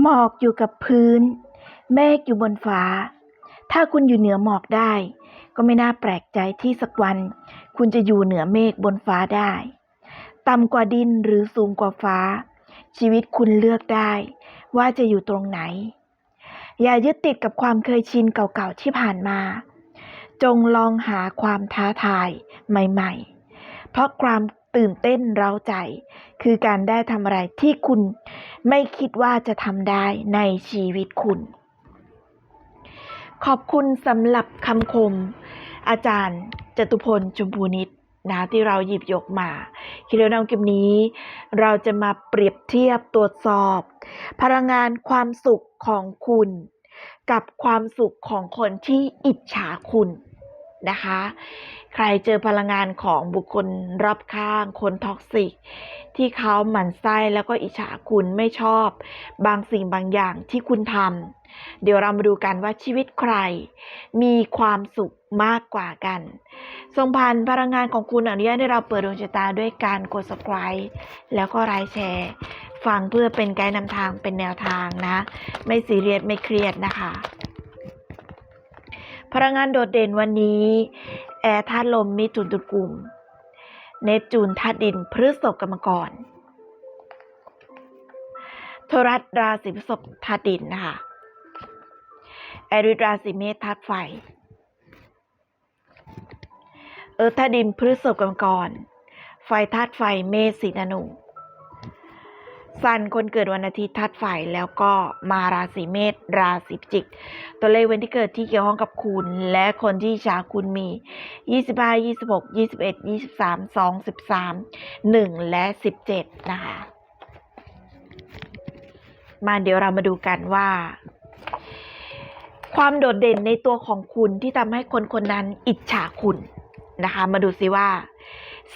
หมอกอยู่กับพื้น เมฆอยู่บนฟ้า ถ้าคุณอยู่เหนือหมอกได้ ก็ไม่น่าแปลกใจที่สักวัน คุณจะอยู่เหนือเมฆบนฟ้าได้ ต่ำกว่าดินหรือสูงกว่าฟ้า ชีวิตคุณเลือกได้ ว่าจะอยู่ตรงไหน อย่ายึดติดกับความเคยชินเก่าๆที่ผ่านมา จงลองหาความท้าทายใหม่ ๆ เพราะความ ตื่นเต้นเร้าใจ คือการได้ทำอะไรที่คุณไม่คิดว่าจะทำได้ในชีวิตคุณ ขอบคุณสำหรับคำคม อาจารย์จตุพลชมพูนิตนะที่เราหยิบยกมาคิดแล้วนำคลิปนี้ เราจะมาเปรียบเทียบตรวจสอบ พลังงานความสุขของคุณ กับความสุขของคนที่อิจฉาคุณนะคะ ใครเจอพลังงานของบุคคลรอบข้าง คนท็อกซิก ที่เขาหมั่นไส้แล้วก็อิจฉาคุณไม่ชอบ บางสิ่งบางอย่างที่คุณทำเดี๋ยวเรามาดูกันว่าชีวิตใคร มีความสุขมากกว่ากัน ทรงพันพลังงานของคุณอนุญาตให้เราเปิดดวงชะตาด้วยการกด subscribe แล้วก็ไลค์แชร์ ฟังเพื่อเป็นไกด์นำทางเป็นแนวทางนะ ไม่ซีเรียสไม่เครียดนะคะพลังงานโดดเด่นวันนี้ แอร์ธาตุลมมิถุนตุลกลุ่มเนปจูนธาตุดินพฤษภกรรมกรโทรัสราศีพฤษภธาตุดินนะคะแอริราศีเมษธาตุไฟ เออธาตุดินพฤษภกรรมกร ไฟธาตุไฟเมษสีธนู สันคนเกิดวันอาทิตย์ธาตุไฟแล้วก็มาราศีเมษราศีพิจิก ตัวเลขวันที่เกิดที่เกี่ยวข้องกับคุณ และคนที่ชาคุณมี 25 26 21 23 2 13 1 และ 17 นะคะ มาเดี๋ยวเรามาดูกันว่า ความโดดเด่นในตัวของคุณที่ทำให้คนคนนั้นอิจฉาคุณนะคะ มาดูซิว่า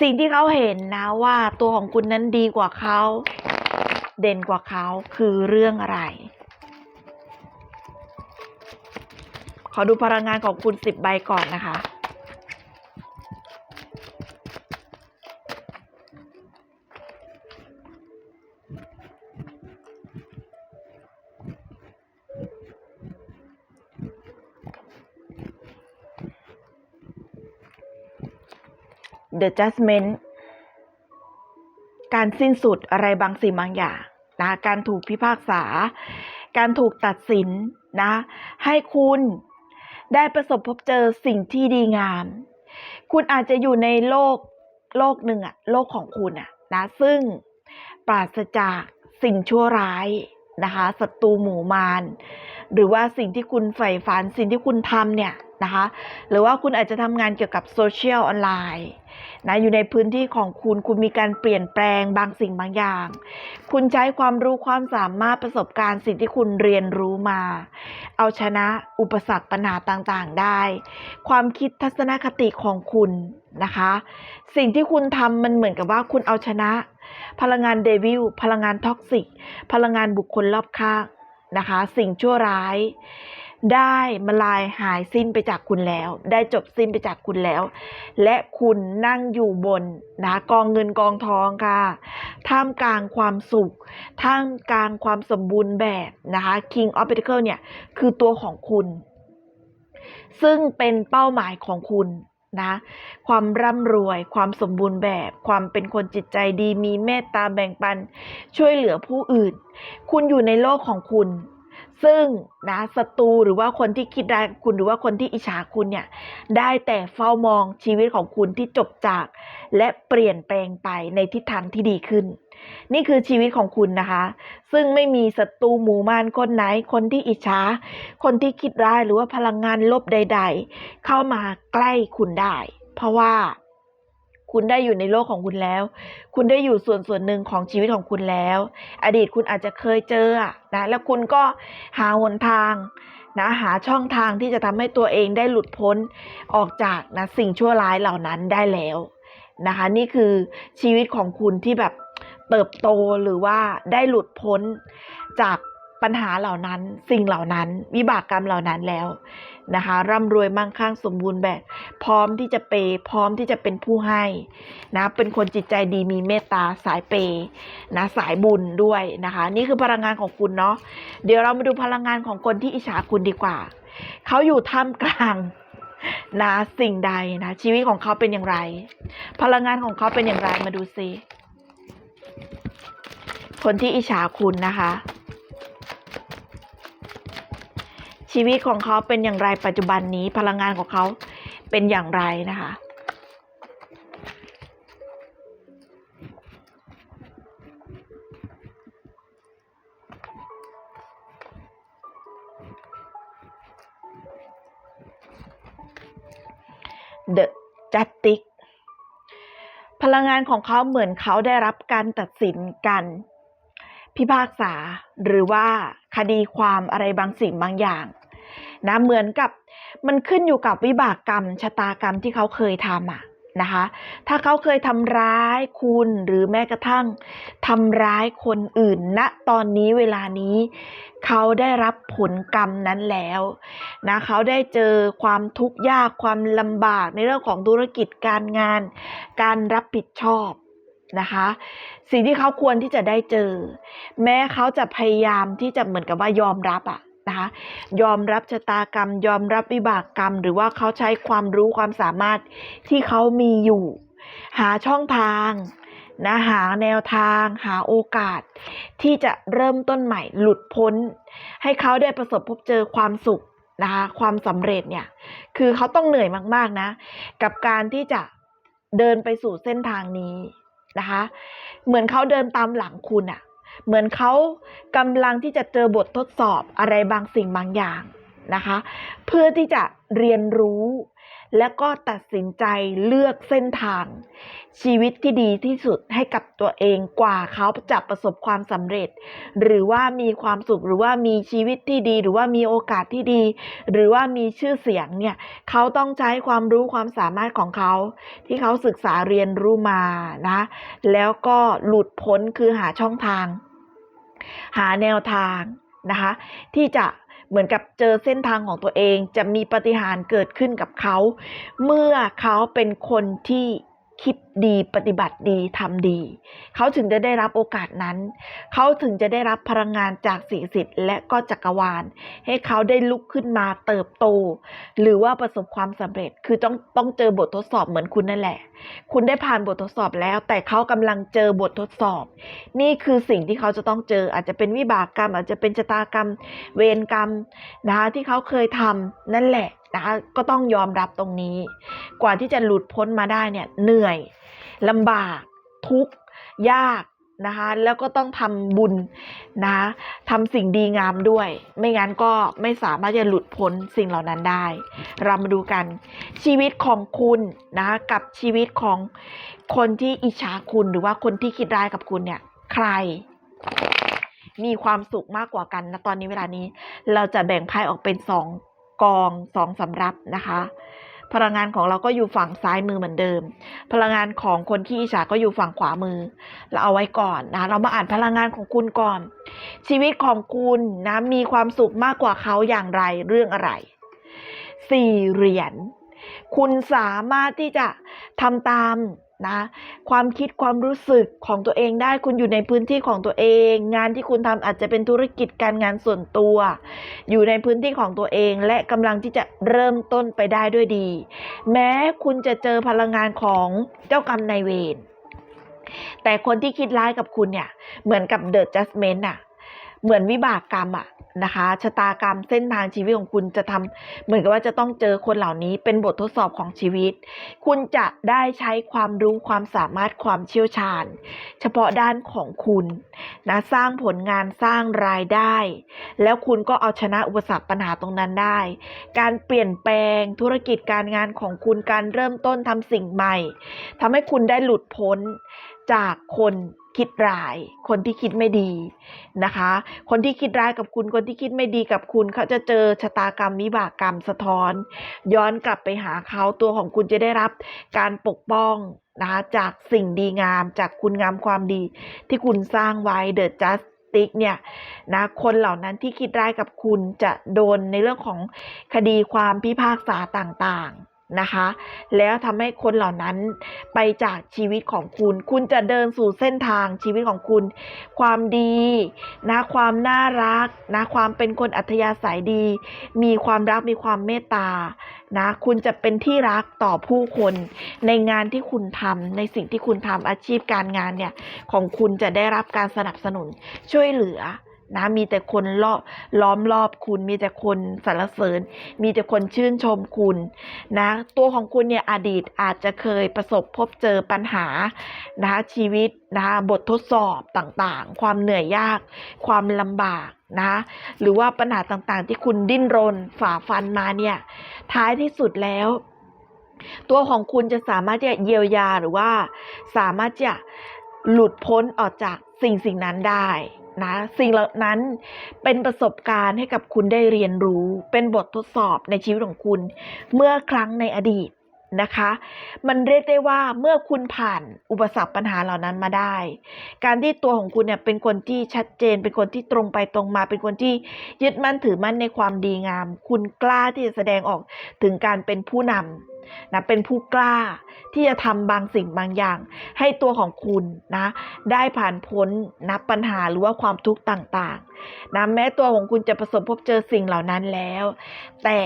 สิ่งที่เขาเห็นนะว่าตัวของคุณนั้นดีกว่าเขา เด่นกว่าเขาคือเรื่องอะไร ขอดูพลังงานของคุณสิบใบก่อนนะคะ The Judgment การสิ้นสุดอะไรบางสิ่งบางอย่างนะการถูกพิพากษา การถูกตัดสินนะให้คุณได้ประสบพบเจอสิ่งที่ดีงาม คุณอาจจะอยู่ในโลกโลกหนึ่งอะโลกของคุณอะนะซึ่งปราศจากสิ่งชั่วร้าย นะคะศัตรูหมู่มารหรือว่าสิ่งที่คุณใฝ่ฝันสิ่งที่คุณทำเนี่ยนะคะหรือว่าคุณอาจจะทำงานเกี่ยวกับโซเชียลออนไลน์นะอยู่ในพื้นที่ของคุณคุณมีการเปลี่ยนแปลงบางสิ่งบางอย่าง คุณใช้ความรู้ความสามารถประสบการณ์สิ่งที่คุณเรียนรู้มา เอาชนะอุปสรรคปัญหาต่างๆได้ ความคิดทัศนคติของคุณนะคะ สิ่งที่คุณทำมันเหมือนกับว่าคุณเอาชนะ พลังงานเดวิลพลังงานท็อกซิก พลังงานบุคคลรอบข้างนะคะ สิ่งชั่วร้าย ได้มาลายหายสิ้นไปจากคุณแล้ว ได้จบสิ้นไปจากคุณแล้ว และคุณนั่งอยู่บนนะกองเงินกองทองค่ะท่ามกลางความสุขท่ามกลางความสมบูรณ์แบบนะคะ King of Pentacles เนี่ยคือตัวของคุณ ซึ่งเป็นเป้าหมายของคุณ นะความร่ำรวย ความสมบูรณ์แบบ ความเป็นคนจิตใจดี มีเมตตาแบ่งปัน ช่วยเหลือผู้อื่น คุณอยู่ในโลกของคุณ ซึ่งนะศัตรูหรือว่าคนที่คิดร้ายคุณหรือว่าคนที่อิจฉาคุณเนี่ยได้แต่เฝ้ามองชีวิตของคุณที่จบจาก และเปลี่ยนแปลงไปในทิศทางที่ดีขึ้น นี่คือชีวิตของคุณนะคะ ซึ่งไม่มีศัตรูหมู่มารคนไหน คนที่อิจฉาคนที่คิดร้ายหรือว่าพลังงานลบใด ๆ เข้ามาใกล้คุณได้ เพราะว่า คุณได้อยู่ในโลกของคุณแล้ว คุณได้อยู่ส่วนส่วนหนึ่งของชีวิตของคุณแล้ว อดีตคุณอาจจะเคยเจอนะ แล้วคุณก็หาหนทางนะหาช่องทางที่จะทำให้ตัวเองได้หลุดพ้นออกจากนะสิ่งชั่วร้ายเหล่านั้นได้แล้วนะคะ นี่คือชีวิตของคุณที่แบบเติบโตหรือว่าได้หลุดพ้นจากปัญหาเหล่านั้น สิ่งเหล่านั้น วิบากกรรมเหล่านั้นแล้ว นะคะร่ำรวยมั่งคั่งสมบูรณ์แบบ พร้อมที่จะเปย์พร้อมที่จะเป็นผู้ให้นะเป็นคนจิตใจดีมีเมตตาสายเปย์นะสายบุญด้วยนะคะ นี่คือพลังงานของคุณเนาะเดี๋ยวเรามาดูพลังงานของคนที่อิจฉาคุณดีกว่า เขาอยู่ท่ามกลางนะสิ่งใดนะชีวิตของเขาเป็นอย่างไร พลังงานของเขาเป็นอย่างไรมาดูซิคนที่อิจฉาคุณนะคะ ชีวิตของเขาเป็นอย่างไรปัจจุบันนี้พลังงานของเขาเป็นอย่างไรนะคะ The Justice พลังงานของเขาเหมือนเขาได้รับการตัดสินกัน พิพากษาหรือว่าคดีความอะไรบางสิ่งบางอย่าง นะเหมือนกับมันขึ้นอยู่กับวิบากกรรม ชะตากรรมที่เขาเคยทำอะนะคะ ถ้าเขาเคยทำร้ายคุณหรือแม้กระทั่งทำร้ายคนอื่นณตอนนี้เวลานี้ เขาได้รับผลกรรมนั้นแล้วนะเขาได้เจอความทุกข์ยากความลำบากในเรื่องของธุรกิจการงาน การรับผิดชอบนะคะ สิ่งที่เขาควรที่จะได้เจอ แม้เขาจะพยายามที่จะเหมือนกับว่ายอมรับอะ นะคะ ยอมรับชะตากรรม ยอมรับวิบากกรรม หรือว่าเขาใช้ความรู้ความสามารถที่เขามีอยู่ หาช่องทางนะหาแนวทาง หาโอกาส ที่จะเริ่มต้นใหม่หลุดพ้น ให้เขาได้ประสบพบเจอความสุขนะคะความสำเร็จเนี่ย คือเขาต้องเหนื่อยมากๆนะ กับการที่จะเดินไปสู่เส้นทางนี้นะคะ เหมือนเขาเดินตามหลังคุณอะ เหมือนเขากำลังที่จะเจอบททดสอบอะไรบางสิ่งบางอย่างนะคะ เพื่อที่จะเรียนรู้ และก็ตัดสินใจเลือกเส้นทาง ชีวิตที่ดีที่สุดให้กับตัวเองกว่าเขาจะประสบความสำเร็จ หรือว่ามีความสุขหรือว่ามีชีวิตที่ดี หรือว่ามีโอกาสที่ดี หรือว่ามีชื่อเสียงเนี่ยเขาต้องใช้ความรู้ความสามารถของเขา ที่เขาศึกษาเรียนรู้มานะ แล้วก็หลุดพ้นคือหาช่องทาง หาแนวทางนะคะ ที่จะเหมือนกับเจอเส้นทางของตัวเองจะมีปาฏิหารย์เกิดขึ้นกับเขา เมื่อเขาเป็นคนที่ คิดดีปฏิบัติดีทำดี เขาถึงจะได้รับโอกาสนั้น เขาถึงจะได้รับพลังงานจากสิ่งศักดิ์สิทธิ์และก็จักรวาล ให้เขาได้ลุกขึ้นมาเติบโต หรือว่าประสบความสำเร็จคือต้องต้องเจอบททดสอบเหมือนคุณนั่นแหละ คุณได้ผ่านบททดสอบแล้ว แต่เขากำลังเจอบททดสอบ นี่คือสิ่งที่เขาจะต้องเจออาจจะเป็นวิบากกรรม อาจจะเป็นชะตากรรม เวรกรรมนะคะที่เขาเคยทำนั่นแหละนะคะก็ต้องยอมรับตรงนี้ กว่าที่จะหลุดพ้นมาได้เนี่ยเหนื่อยลำบากทุกข์ยากนะคะแล้วก็ต้องทำบุญนะทำสิ่งดีงามด้วย ไม่งั้นก็ไม่สามารถจะหลุดพ้นสิ่งเหล่านั้นได้ เรามาดูกันชีวิตของคุณนะคะกับชีวิตของคนที่อิจฉาคุณหรือว่าคนที่คิดร้ายกับคุณเนี่ยใคร มีความสุขมากกว่ากันนะตอนนี้เวลานี้ เราจะแบ่งไพ่ออกเป็นสอง กองสองสำรับนะคะ พลังงานของเราก็อยู่ฝั่งซ้ายมือเหมือนเดิม พลังงานของคนที่อิจฉาก็อยู่ฝั่งขวามือ เราเอาไว้ก่อนนะเรามาอ่านพลังงานของคุณก่อน ชีวิตของคุณนะมีความสุขมากกว่าเขาอย่างไรเรื่องอะไรสี่เหรียญคุณสามารถที่จะทำตาม นะ ความคิดความรู้สึกของตัวเองได้ คุณอยู่ในพื้นที่ของตัวเอง งานที่คุณทำอาจจะเป็นธุรกิจการงานส่วนตัว อยู่ในพื้นที่ของตัวเอง และกำลังที่จะเริ่มต้นไปได้ด้วยดี แม้คุณจะเจอพลังงานของเจ้ากรรมนายเวรแต่คนที่คิดร้ายกับคุณเนี่ย เหมือนกับเดอะจัสเมนต์อะเหมือนวิบากกรรมอะ นะคะชะตากรรมเส้นทางชีวิตของคุณจะทำเหมือนกับว่าจะต้องเจอคนเหล่านี้เป็นบททดสอบของชีวิต คุณจะได้ใช้ความรู้ความสามารถความเชี่ยวชาญ เฉพาะด้านของคุณนะสร้างผลงานสร้างรายได้ แล้วคุณก็เอาชนะอุปสรรคปัญหาตรงนั้นได้ การเปลี่ยนแปลงธุรกิจการงานของคุณการเริ่มต้นทำสิ่งใหม่ทำให้คุณได้หลุดพ้นจากคน คิดร้าย คนที่คิดไม่ดีนะคะ คนที่คิดร้ายกับคุณ คนที่คิดไม่ดีกับคุณ เขาจะเจอชะตากรรมวิบากกรรมสะท้อน ย้อนกลับไปหาเขาตัวของคุณจะได้รับการปกป้องนะคะจากสิ่งดีงามจากคุณงามความดี ที่คุณสร้างไว้ The Just ติ๊กเนี่ยนะคนเหล่านั้นที่คิดร้ายกับคุณจะโดนในเรื่องของคดีความพิพากษาต่างๆ นะคะ แล้วทำให้คนเหล่านั้นไปจากชีวิตของคุณ คุณจะเดินสู่เส้นทางชีวิตของคุณ ความดีนะความน่ารักนะความเป็นคนอัธยาศัยดี มีความรักมีความเมตตานะคุณจะเป็นที่รักต่อผู้คนในงานที่คุณทำในสิ่งที่คุณทำอาชีพการงานเนี่ยของคุณจะได้รับการสนับสนุนช่วยเหลือ นะมีแต่คนรอล้อมรอบคุณ มีแต่คนสรรเสริญ มีแต่คนชื่นชมคุณนะตัวของคุณเนี่ยอดีตอาจจะเคยประสบพบเจอปัญหานะชีวิตนะบททดสอบต่างๆ ความเหนื่อยยาก ความลำบากนะหรือว่าปัญหาต่างๆ ที่คุณดิ้นรนฝ่าฟันมาเนี่ยท้ายที่สุดแล้วตัวของคุณจะสามารถจะเยียวยาหรือว่าสามารถจะหลุดพ้นออกจากสิ่งสิ่งนั้นได้ นะ สิ่งเหล่านั้นเป็นประสบการณ์ให้กับคุณได้เรียนรู้ เป็นบททดสอบในชีวิตของคุณ เมื่อครั้งในอดีตนะคะ มันเรียกได้ว่าเมื่อคุณผ่านอุปสรรคปัญหาเหล่านั้นมาได้ การที่ตัวของคุณเนี่ยเป็นคนที่ชัดเจน เป็นคนที่ตรงไปตรงมา เป็นคนที่ยึดมั่นถือมั่นในความดีงาม คุณกล้าที่จะแสดงออกถึงการเป็นผู้นำ นะเป็นผู้กล้าที่จะทำบางสิ่งบางอย่าง ให้ตัวของคุณนะ ได้ผ่านพ้นนะปัญหาหรือว่าความทุกข์ต่างๆนะแม้ตัวของคุณจะประสบพบเจอสิ่งเหล่านั้นแล้ว แต่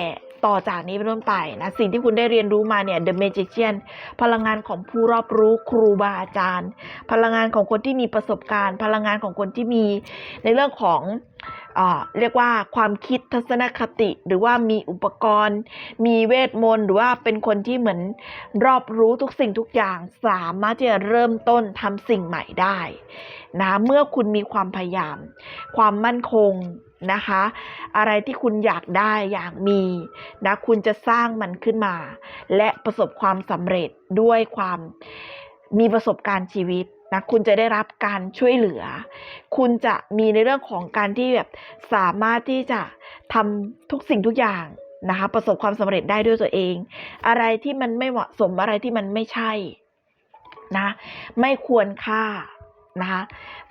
ต่อจากนี้เป็นต้นไปนะสิ่งที่คุณได้เรียนรู้มาเนี่ย The Magician พลังงานของผู้รอบรู้ครูบาอาจารย์ พลังงานของคนที่มีประสบการณ์ พลังงานของคนที่มีในเรื่องของเรียกว่าความคิดทัศนคติ หรือว่ามีอุปกรณ์ มีเวทมนต์หรือว่าเป็นคนที่เหมือนรอบรู้ทุกสิ่งทุกอย่าง สามารถที่จะเริ่มต้นทำสิ่งใหม่ได้นะเมื่อคุณมีความพยายาม ความมั่นคง นะคะ อะไรที่คุณอยากได้อยากมีนะคุณจะสร้างมันขึ้นมา และประสบความสำเร็จด้วยความมีประสบการณ์ชีวิตนะคุณจะได้รับการช่วยเหลือ คุณจะมีในเรื่องของการที่แบบสามารถที่จะทำทุกสิ่งทุกอย่างนะคะประสบความสำเร็จได้ด้วยตัวเอง อะไรที่มันไม่เหมาะสมอะไรที่มันไม่ใช่นะไม่ควรค่านะคะ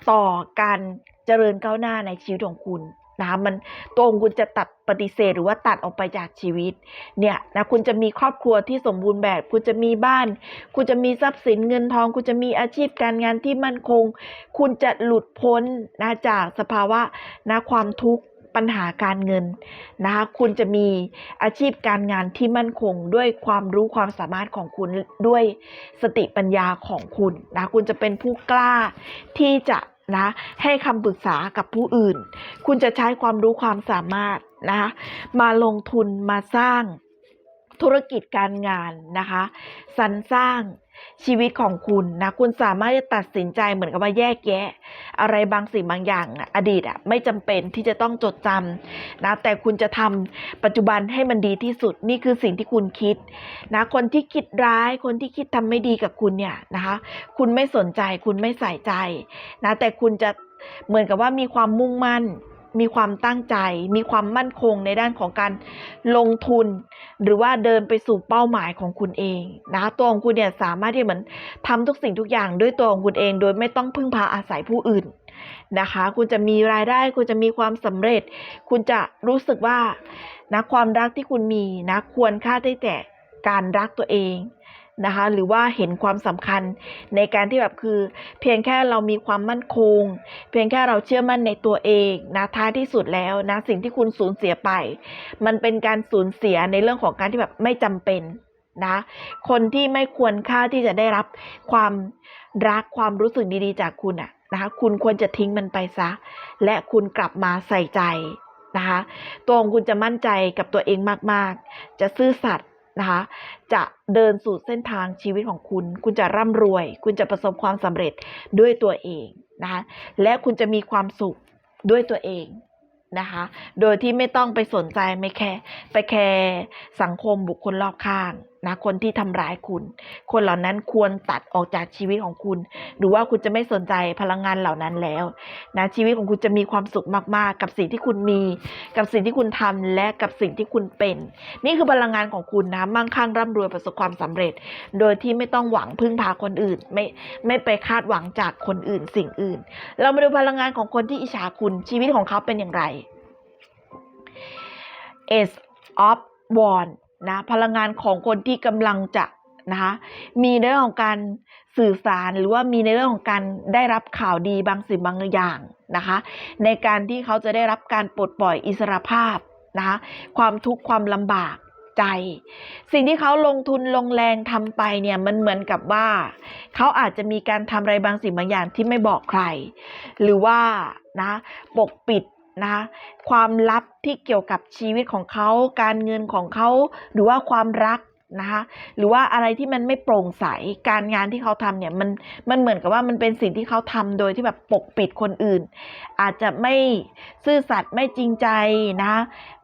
ต่อการเจริญก้าวหน้าในชีวิตของคุณ นะมันตัวของคุณจะตัดปฏิเสธหรือว่าตัดออกไปจากชีวิต เนี่ยนะคุณจะมีครอบครัวที่สมบูรณ์แบบ คุณจะมีบ้าน คุณจะมีทรัพย์สินเงินทอง คุณจะมีอาชีพการงานที่มั่นคง คุณจะหลุดพ้นนะจากสภาวะนะความทุกข์ปัญหาการเงินนะคะคุณจะมีอาชีพการงานที่มั่นคง ด้วยความรู้ความสามารถของคุณด้วยสติปัญญาของคุณนะคุณจะเป็นผู้กล้าที่จะ นะให้คำปรึกษากับผู้อื่น คุณจะใช้ความรู้ความสามารถนะคะมาลงทุนมาสร้างธุรกิจการงานนะคะสรรสร้าง ชีวิตของคุณนะ คุณสามารถจะตัดสินใจเหมือนกับว่าแยกแยะ อะไรบางสิ่งบางอย่างอะอดีตอะไม่จำเป็นที่จะต้องจดจำนะแต่คุณจะทำปัจจุบันให้มันดีที่สุดนี่คือสิ่งที่คุณคิดนะคนที่คิดร้ายคนที่คิดทำไม่ดีกับคุณเนี่ยนะคะคุณไม่สนใจคุณไม่ใส่ใจนะแต่คุณจะเหมือนกับว่ามีความมุ่งมั่น มีความตั้งใจ มีความมั่นคงในด้านของการลงทุน หรือว่าเดินไปสู่เป้าหมายของคุณเองนะคะตัวของคุณเนี่ยสามารถที่เหมือนทำทุกสิ่งทุกอย่างด้วยตัวของคุณเอง โดยไม่ต้องพึ่งพาอาศัยผู้อื่นนะคะ คุณจะมีรายได้ คุณจะมีความสำเร็จ คุณจะรู้สึกว่านะความรักที่คุณมีนะควรค่าได้แต่การรักตัวเอง นะคะหรือว่าเห็นความสำคัญในการที่แบบคือ เพียงแค่เรามีความมั่นคง เพียงแค่เราเชื่อมั่นในตัวเองนะท้ายที่สุดแล้วนะสิ่งที่คุณสูญเสียไป มันเป็นการสูญเสียในเรื่องของการที่แบบไม่จำเป็นนะคนที่ไม่ควรค่าที่จะได้รับความรักความรู้สึกดีๆ จากคุณอะนะคะคุณควรจะทิ้งมันไปซะ และคุณกลับมาใส่ใจนะคะตัวของคุณจะมั่นใจกับตัวเองมากๆ จะซื่อสัตย์ นะคะ จะเดินสู่เส้นทางชีวิตของคุณ คุณจะร่ำรวย คุณจะประสบความสำเร็จด้วยตัวเองนะคะ และคุณจะมีความสุขด้วยตัวเองนะคะ โดยที่ไม่ต้องไปสนใจไม่แคร์ไปแคร์สังคมบุคคลรอบข้าง นะคนที่ทำร้ายคุณ คนเหล่านั้นควรตัดออกจากชีวิตของคุณ หรือว่าคุณจะไม่สนใจพลังงานเหล่านั้นแล้วนะชีวิตของคุณจะมีความสุขมากๆ กับสิ่งที่คุณมี กับสิ่งที่คุณทำและกับสิ่งที่คุณเป็น นี่คือพลังงานของคุณนะมั่งคั่งร่ำรวยประสบความสำเร็จ โดยที่ไม่ต้องหวังพึ่งพาคนอื่น ไม่ไม่ไปคาดหวังจากคนอื่นสิ่งอื่น เรามาดูพลังงานของคนที่อิจฉาคุณชีวิตของเขาเป็นอย่างไร Ace of Wands นะพลังงานของคนที่กำลังจะนะคะมีในเรื่องของการสื่อสารหรือว่ามีในเรื่องของการได้รับข่าวดีบางสิ่งบางอย่างนะคะในการที่เขาจะได้รับการปลดปล่อยอิสรภาพนะคะความทุกข์ความลำบากใจ สิ่งที่เขาลงทุนลงแรงทำไปเนี่ยมันเหมือนกับว่า เขาอาจจะมีการทำอะไรบางสิ่งบางอย่างที่ไม่บอกใคร หรือว่านะปกปิด นะคะความลับที่เกี่ยวกับชีวิตของเขา การเงินของเขา หรือว่าความรักนะคะหรือว่าอะไรที่มันไม่โปร่งใสการงานที่เขาทำเนี่ยมันมันเหมือนกับว่ามันเป็นสิ่งที่เขาทำโดยที่แบบปกปิดคนอื่น อาจจะไม่ซื่อสัตย์ไม่จริงใจนะ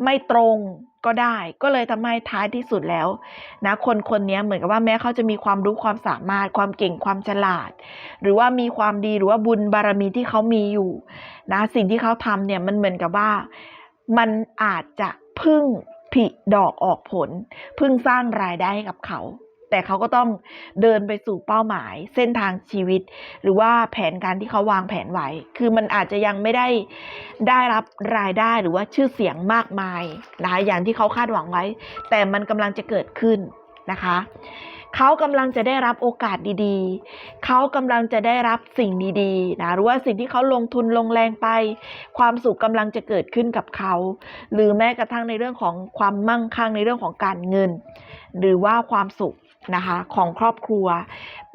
ไม่ตรง ก็ได้ ก็เลยทำให้ท้ายที่สุดแล้วนะคนคนนี้เหมือนกับว่าแม้เขาจะมีความรู้ความสามารถ ความเก่งความฉลาด หรือว่ามีความดีหรือว่าบุญบารมีที่เขามีอยู่นะสิ่งที่เขาทำเนี่ยมันเหมือนกับว่ามันอาจจะพึ่งผลิดอกออกผล พึ่งสร้างรายได้ให้กับเขา แต่เขาก็ต้องเดินไปสู่เป้าหมายเส้นทางชีวิต หรือว่าแผนการที่เขาวางแผนไว้ คือมันอาจจะยังไม่ได้ได้รับรายได้หรือว่าชื่อเสียงมากมายนะคะอย่างที่เขาคาดหวังไว้ แต่มันกำลังจะเกิดขึ้นนะคะเขากำลังจะได้รับโอกาสดีๆ เขากำลังจะได้รับสิ่งดีๆ นะ หรือว่าสิ่งที่เขาลงทุนลงแรงไป ความสุขกำลังจะเกิดขึ้นกับเขา หรือแม้กระทั่งในเรื่องของความมั่งคั่งในเรื่องของการเงิน หรือว่าความสุข นะคะของครอบครัว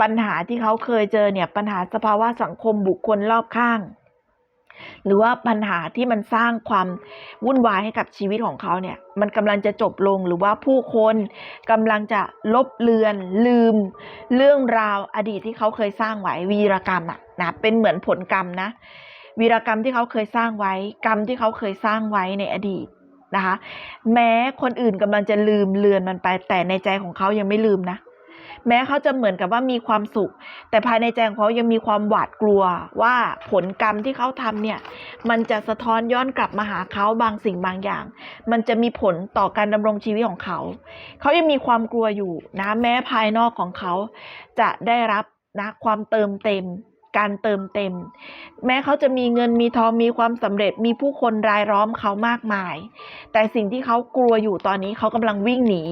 ปัญหาที่เขาเคยเจอเนี่ยปัญหาสภาวะสังคมบุคคลรอบข้าง หรือว่าปัญหาที่มันสร้างความวุ่นวายให้กับชีวิตของเขาเนี่ยมันกำลังจะจบลงหรือว่าผู้คนกำลังจะลบเลือนลืม เรื่องราวอดีตที่เขาเคยสร้างไว้วีรกรรมอะนะเป็นเหมือนผลกรรมนะวีรกรรมที่เขาเคยสร้างไว้ กรรมที่เขาเคยสร้างไว้ในอดีต นะคะ แม้คนอื่นกำลังจะลืมเลือนมันไป แต่ในใจของเขายังไม่ลืมนะ แม้เขาจะเหมือนกับว่ามีความสุข แต่ภายในใจของเขายังมีความหวาดกลัวว่าผลกรรมที่เขาทำเนี่ย มันจะสะท้อนย้อนกลับมาหาเขาบางสิ่งบางอย่าง มันจะมีผลต่อการดำรงชีวิตของเขา เขายังมีความกลัวอยู่นะ แม้ภายนอกของเขาจะได้รับนะความเติมเต็ม การเติมเต็ม แม้เขาจะมีเงินมีทองมีความสำเร็จมีผู้คนรายล้อมเขามากมาย แต่สิ่งที่เขากลัวอยู่ตอนนี้เขากำลังวิ่งหนี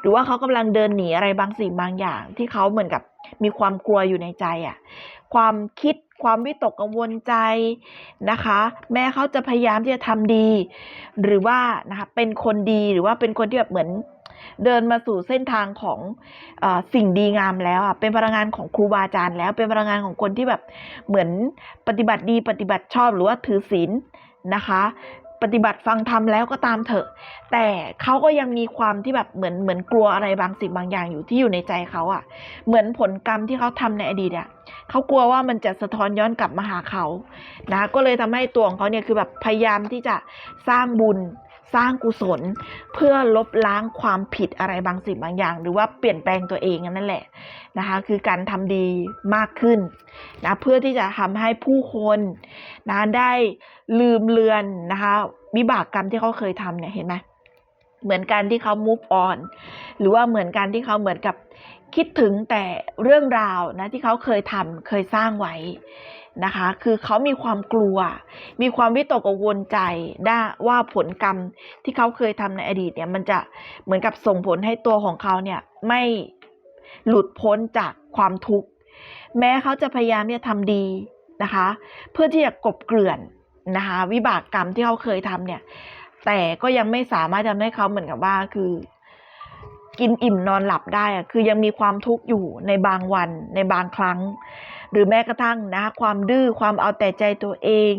หรือว่าเขากำลังเดินหนีอะไรบางสิ่งบางอย่าง ที่เขาเหมือนกับมีความกลัวอยู่ในใจอะ่ะความคิดความวิตกกังวลใจนะคะ แม้เขาจะพยายามที่จะทำดี หรือว่านะคะเป็นคนดีหรือว่าเป็นคนที่แบบเหมือน เดินมาสู่เส้นทางของอสิ่งดีงามแล้วอะเป็นพลังงานของครูบาอาจารย์แล้วเป็นพลังงานของคนที่แบบเหมือนปฏิบัติดีปฏิบัติชอบหรือว่าถือศีลนะคะปฏิบัติฟังธรรมแล้วก็ตามเถอะ แต่เขาก็ยังมีความที่แบบเหมือนเหมือนกลัวอะไรบางสิ่งบางอย่างอยู่ที่อยู่ในใจเขาอะ่ะ เหมือนผลกรรมที่เขาทำในอดีตอะ่ะเขากลัวว่ามันจะสะท้อนย้อนกลับมาหาเขานะก็เลยทำให้ตัวของเขาเนี่ยคือแบบพยายามที่จะสร้างบุญ สร้างกุศล เพื่อลบล้างความผิดอะไรบางสิ่งบางอย่าง หรือว่าเปลี่ยนแปลงตัวเองนั่นแหละนะคะ คือการทำดีมากขึ้นนะเพื่อที่จะทำให้ผู้คนนะได้ลืมเลือนนะคะวิบากกรรมที่เขาเคยทำเนี่ยเห็นไหมเหมือนการที่เขา move on หรือว่าเหมือนการที่เขาเหมือนกับคิดถึงแต่เรื่องราวนะที่เขาเคยทำเคยสร้างไว้ นะคะ คือเขามีความกลัว มีความวิตกกังวลใจได้ว่าผลกรรมที่เขาเคยทำในอดีตเนี่ยมันจะเหมือนกับส่งผลให้ตัวของเขาเนี่ยไม่หลุดพ้นจากความทุกข์ แม้เขาจะพยายามที่จะทำดีนะคะ เพื่อที่จะกบเกลื่อนนะคะวิบากกรรมที่เขาเคยทำเนี่ย แต่ก็ยังไม่สามารถทำให้เขาเหมือนกับว่าคือ กินอิ่มนอนหลับได้อะคือยังมีความทุกข์อยู่ในบางวันในบางครั้ง หรือแม้กระทั่งนะความดื้อความเอาแต่ใจตัวเอง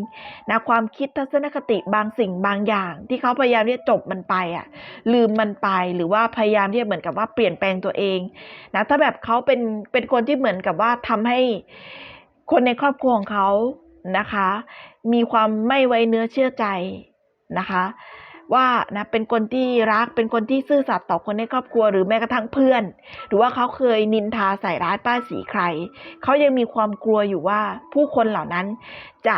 นะความคิดทัศนคติบางสิ่งบางอย่าง ที่เขาพยายามที่จะจบมันไปอะลืมมันไปหรือว่าพยายามที่จะเหมือนกับว่าเปลี่ยนแปลงตัวเองนะถ้าแบบเขาเป็นเป็นคนที่เหมือนกับว่าทำให้คนในครอบครัวของเขานะคะ มีความไม่ไว้เนื้อเชื่อใจนะคะ ว่านะเป็นคนที่รักเป็นคนที่ซื่อสัตย์ต่อคนในครอบครัวหรือแม้กระทั่งเพื่อน หรือว่าเขาเคยนินทาใส่ร้ายป้าสีใคร เขายังมีความกลัวอยู่ว่าผู้คนเหล่านั้นจะ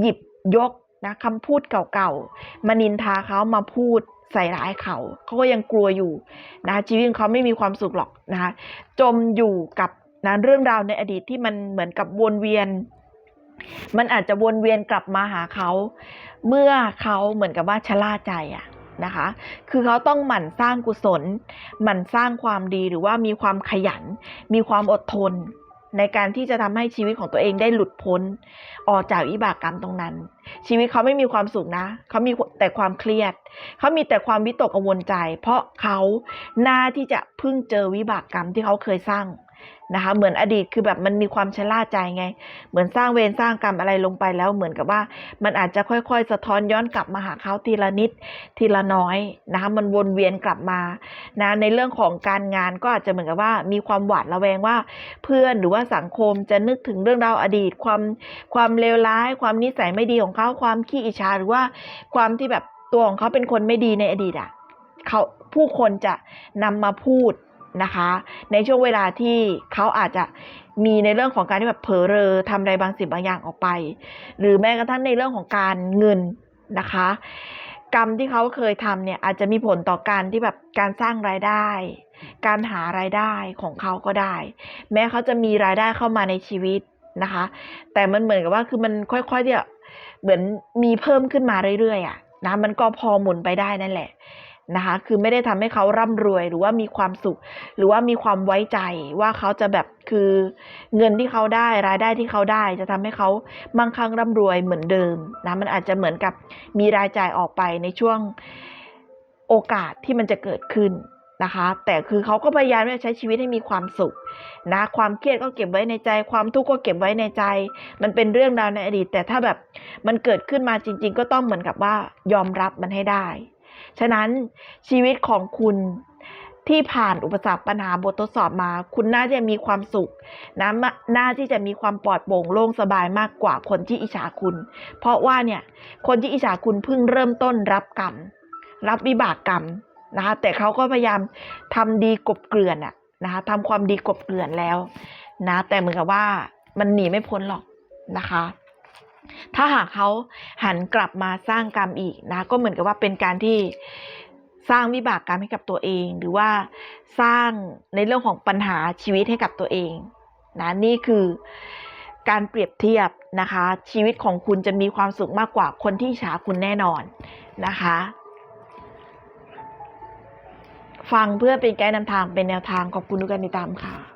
หยิบยกนะคำพูดเก่าๆมานินทาเขามาพูดใส่ร้ายเขา เขาก็ยังกลัวอยู่นะชีวิตเขาไม่มีความสุขหรอกนะคะจมอยู่กับนะเรื่องราวในอดีตที่มันเหมือนกับวนเวียน มันอาจจะวนเวียนกลับมาหาเขา เมื่อเขาเหมือนกับว่าชะล่าใจอะนะคะ คือเขาต้องหมั่นสร้างกุศล หมั่นสร้างความดีหรือว่ามีความขยัน มีความอดทน ในการที่จะทำให้ชีวิตของตัวเองได้หลุดพ้น ออกจากวิบากกรรมตรงนั้น ชีวิตเขาไม่มีความสุขนะ เขามีแต่ความเครียด เขามีแต่ความวิตกกังวลใจ เพราะเขาหน้าที่จะพิ่งเจอวิบากกรรมที่เขาเคยสร้าง นะคะเหมือนอดีตคือแบบมันมีความชะล่าใจไง เหมือนสร้างเวรสร้างกรรมอะไรลงไปแล้วเหมือนกับว่ามันอาจจะค่อยๆ สะท้อนย้อนกลับมาหาเขาทีละนิดทีละน้อยนะคะมันวนเวียนกลับมานะในเรื่องของการงานก็อาจจะเหมือนกับว่ามีความหวาดระแวงว่า เพื่อนหรือว่าสังคมจะนึกถึงเรื่องราวอดีต ความความเลวร้าย ความนิสัยไม่ดีของเขาความขี้อิจฉาหรือว่าความที่แบบตัวของเขาเป็นคนไม่ดีในอดีตอะเขาผู้คนจะนำมาพูด นะคะ ในช่วงเวลาที่เขาอาจจะมีในเรื่องของการที่แบบเผลอเรอทำอะไรบางสิ่งบางอย่างออกไป หรือแม้กระทั่งในเรื่องของการเงินนะคะ กรรมที่เขาเคยทำเนี่ยอาจจะมีผลต่อการที่แบบการสร้างรายได้ การหารายได้ของเขาก็ได้ แม้เขาจะมีรายได้เข้ามาในชีวิตนะคะ แต่มันเหมือนกับว่าคือมันค่อยๆที่จะเหมือนมีเพิ่มขึ้นมาเรื่อยๆอะนะมันก็พอหมุนไปได้นั่นแหละ นะคะ คือไม่ได้ทำให้เขาร่ำรวยหรือว่ามีความสุข หรือว่ามีความไว้ใจว่าเขาจะแบบคือเงินที่เขาได้รายได้ที่เขาได้ จะทำให้เขามั่งคั่งร่ำรวยเหมือนเดิมนะมันอาจจะเหมือนกับมีรายจ่ายออกไปในช่วงโอกาสที่มันจะเกิดขึ้นนะคะ แต่คือเขาก็พยายามที่จะใช้ชีวิตให้มีความสุขนะความเครียดก็เก็บไว้ในใจ ความทุกข์ก็เก็บไว้ในใจ มันเป็นเรื่องราวในอดีต แต่ถ้าแบบมันเกิดขึ้นมาจริง ๆ ก็ต้องเหมือนกับว่ายอมรับมันให้ได้ ฉะนั้นชีวิตของคุณที่ผ่านอุปสรรคปัญหาบททดสอบมา คุณน่าจะมีความสุขนะมะน่าที่จะมีความปลอดโปร่งโล่งสบายมากกว่าคนที่อิจฉาคุณ เพราะว่าเนี่ยคนที่อิจฉาคุณเพิ่งเริ่มต้นรับกรรมรับวิบากกรรมนะคะแต่เขาก็พยายามทำดีกบเกลื่อนอะนะคะทำความดีกบเกลื่อนแล้วนะแต่เหมือนกับว่ามันหนีไม่พ้นหรอกนะคะ ถ้าหากเขาหันกลับมาสร้างกรรมอีกนะก็เหมือนกับว่าเป็นการที่สร้างวิบากกรรมให้กับตัวเอง หรือว่าสร้างในเรื่องของปัญหาชีวิตให้กับตัวเองนะนี่คือการเปรียบเทียบนะคะ ชีวิตของคุณจะมีความสุขมากกว่าคนที่ฉาคุณแน่นอนนะคะ ฟังเพื่อเป็นไกด์นำทางเป็นแนวทางขอบคุณทุกการติดตามค่ะ